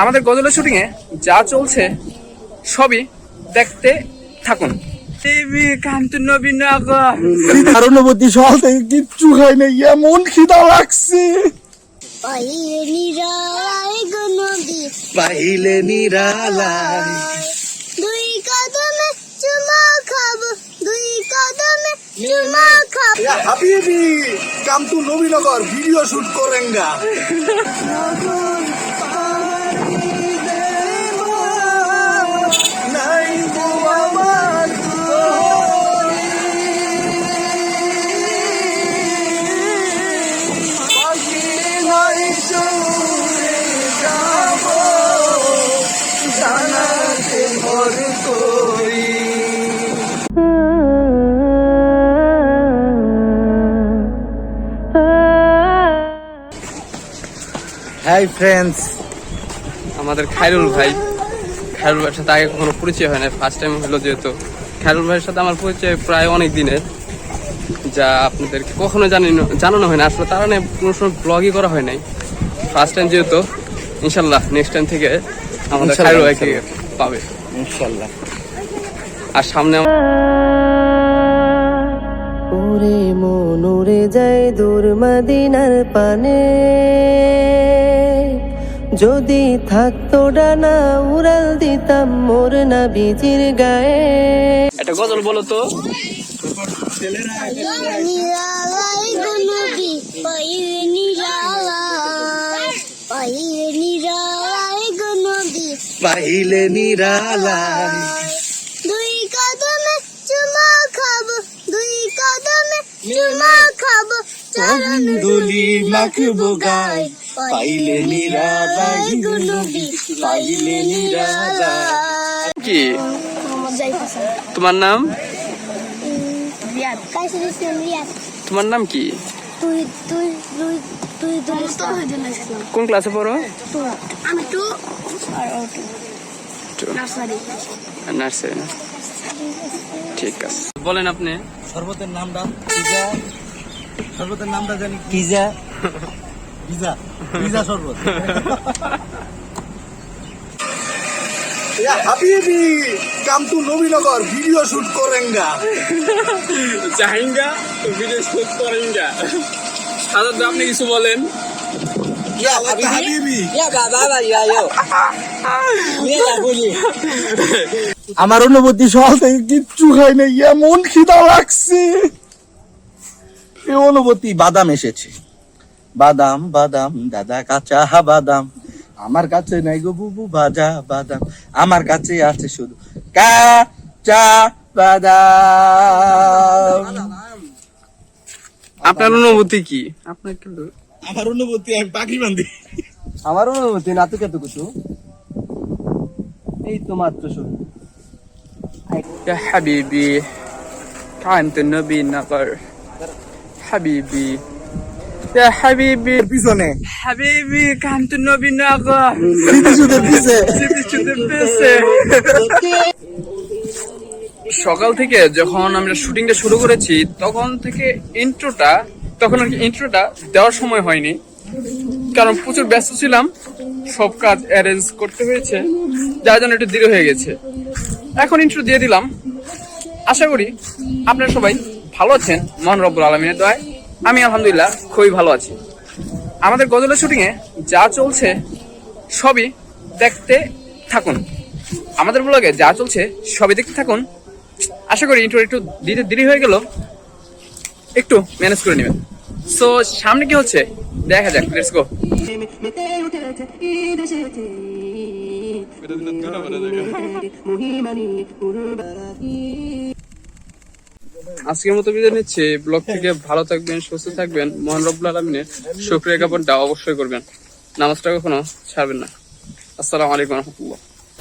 আমাদের গজলের শুটিং এ যা চলছে সবই দেখতে থাকুন। অনুভূতি সকাল থেকে কিচ্ছু খাই নাই এমন খিদা লাগছে। পাইলে নিরালায় গো নদী পাইলে নিরালাই দুই কদমে চুমা খাব দুই কদমে চুমা খাব। হাবিবি কাম নবীনগর ভিডিও শুট করেন গা। হাই ফ্রেন্ডস আমাদের খায়রুল ভাই। খায়রুল ভাইয়ের সাথে আগে কখনো পরিচয় হয় না ফার্স্ট টাইম হলো যেহেতু। খায়রুল ভাইয়ের সাথে আমার পরিচয় প্রায় অনেক দিনের যা আপনাদেরকে কখনো জানি জানানো হয় না। আসলে তার মানে কোনো সময় ব্লগই করা হয় নাই। ফার্স্ট টাইম যেহেতু ইনশাল্লাহ নেক্সট টাইম থেকে আমাদের খায়রুল ভাইকে পাবে। ইনশাল্লাহ আর সামনে আমার ওরে মন উড়ে যায় দূর মদিনার পানে। যদি থাকতো ডানা উড়াল দিতাম মোর না বিজির গায়ে। একটা গজল বলো তো। পাইলে নিরালায় পাইলে নিরালায় গো নদী পাইলে নিরালাই দুই কদমে চুমা খাব দুই চুমা চরণ মাখবো গায় পাইলে পাইলে কি তোমার নাম তোমার নাম কি তুই তুই তুই তুই তুই তো কোন ক্লাসে পড়ো আমি টু আর ও টু Two. নার্সারি। না? ঠিক আছে। বলেন আপনি। শরবতের নামটা পিজা। শরবতের নামটা জানি পিজা। পিজা। পিজা শরবত। হাবিবি কাম তু নবীনগর ভিডিও শুট করেন গা চাহিঙ্গা ভিডিও শুট করেঙ্গা। সাধারণত আপনি কিছু বলেন। হাবিবি আমার অনুভূতি সকাল থেকে কিচ্ছু খাই নাই এমন খিদা লাগছে। এই অনুভূতি বাদাম এসেছে। বাদাম বাদাম দাদা কাঁচা বাদাম। আমার কাছে নাই গো বুবু ভাজা বাদাম। আমার কাছে আছে শুধু কাঁচা বাদাম। আপনার অনুভূতি কি? আপনার কিন্তু আমার অনুভূতি আমি পাখি বান্ধি আমার অনুভূতি নাতু কেতু কুতু এই তো মাত্র শুরু يا حبيبي كنت النبي نقر حبيبي يا حبيبي পিছনে حبيبي كنت النبي نقر স্মৃতিসুদের পিছে সকাল থেকে যখন আমরা শুটিংটা শুরু করেছি তখন থেকে ইন্ট্রোটা তখন আর কি ইন্ট্রোটা দেওয়ার সময় হয়নি। কারণ প্রচুর ব্যস্ত ছিলাম, সব কাজ অ্যারেঞ্জ করতে হয়েছে, যার জন্য একটু দেরি হয়ে গেছে। এখন ইন্ট্রো দিয়ে দিলাম। আশা করি আপনারা সবাই ভালো আছেন। মহান রব্বুল আলমিনের দয় আমি আলহামদুলিল্লাহ খুবই ভালো আছি। আমাদের গজলের শুটিং এ যা চলছে, সবই দেখতে থাকুন। আমাদের ব্লগে যা চলছে, সবই দেখতে থাকুন। আশা করি ইন্ট্রো একটু দিতে দেরি হয়ে গেল। একটু ম্যানেজ করে নেবেন। সো সামনে কি হচ্ছে? দেখা যাক লেটস গো আজকের মতো বিদায় নিচ্ছে। ব্লগ থেকে ভালো থাকবেন, সুস্থ থাকবেন। মোহন রব্বুল আলমিনের শুক্রিয়া জ্ঞাপনটা অবশ্যই করবেন। নামাজটা কখনো ছাড়বেন না। আসসালামু আলাইকুম রহমতুল্লাহ।